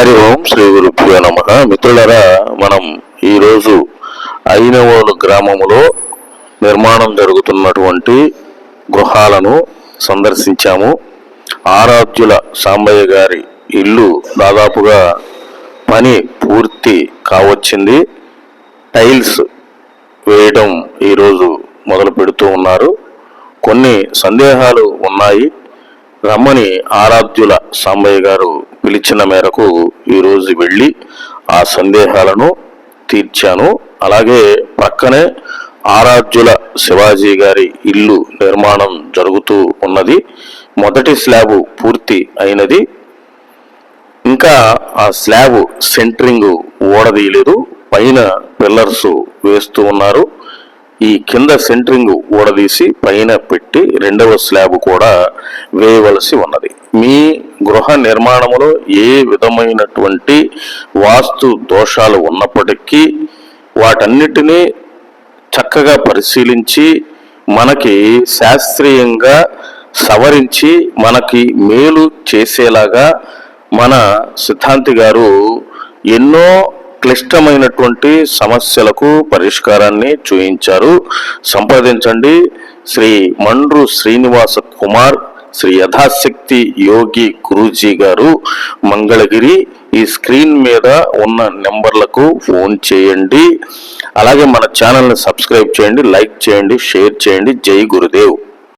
హరి ఓం శ్రీ గురుభ్యో నమ. మిత్రులరా మనం ఈరోజు అయినవోలు గ్రామములో నిర్మాణం జరుగుతున్నటువంటి గృహాలను సందర్శించాము. ఆరాధ్యుల సాంబయ్య గారి ఇల్లు దాదాపుగా పని పూర్తి కావచ్చింది. టైల్స్ వేయడం ఈరోజు మొదలు పెడుతూ ఉన్నారు. కొన్ని సందేహాలు ఉన్నాయి. రమ్మని ఆరాధ్యుల సాంబయ్య గారు పిలిచిన మేరకు ఈరోజు వెళ్ళి ఆ సందేహాలను తీర్చాను. అలాగే పక్కనే ఆరాధ్యుల శివాజీ గారి ఇల్లు నిర్మాణం జరుగుతూ ఉన్నది. మొదటి స్లాబు పూర్తి అయినది. ఇంకా ఆ స్లాబ్ సెంటరింగ్ ఓడదీయలేదు. పైన పిల్లర్స్ వేస్తూ ఉన్నారు. ఈ కింద సెంటరింగ్ ఊడదీసి పైన పెట్టి రెండవ స్లాబ్ కూడా వేయవలసి ఉన్నది. మీ గృహ నిర్మాణంలో ఏ విధమైనటువంటి వాస్తు దోషాలు ఉన్నప్పటికీ వాటన్నిటినీ చక్కగా పరిశీలించి మనకి శాస్త్రీయంగా సవరించి మనకి మేలు చేసేలాగా మన సిద్ధాంతి గారు ఎన్నో క్లిష్టమైనటువంటి సమస్యలకు పరిష్కారాన్ని చూయించారు. సంప్రదించండి. శ్రీ మండ్రు శ్రీనివాస కుమార్ శ్రీ యథాశక్తి యోగి గురూజీ గారు మంగళగిరి ఈ స్క్రీన్ మీద ఉన్న నెంబర్లకు ఫోన్ చేయండి. అలాగే మన ఛానల్ని సబ్స్క్రైబ్ చేయండి లైక్ చేయండి షేర్ చేయండి. జై గురుదేవ్.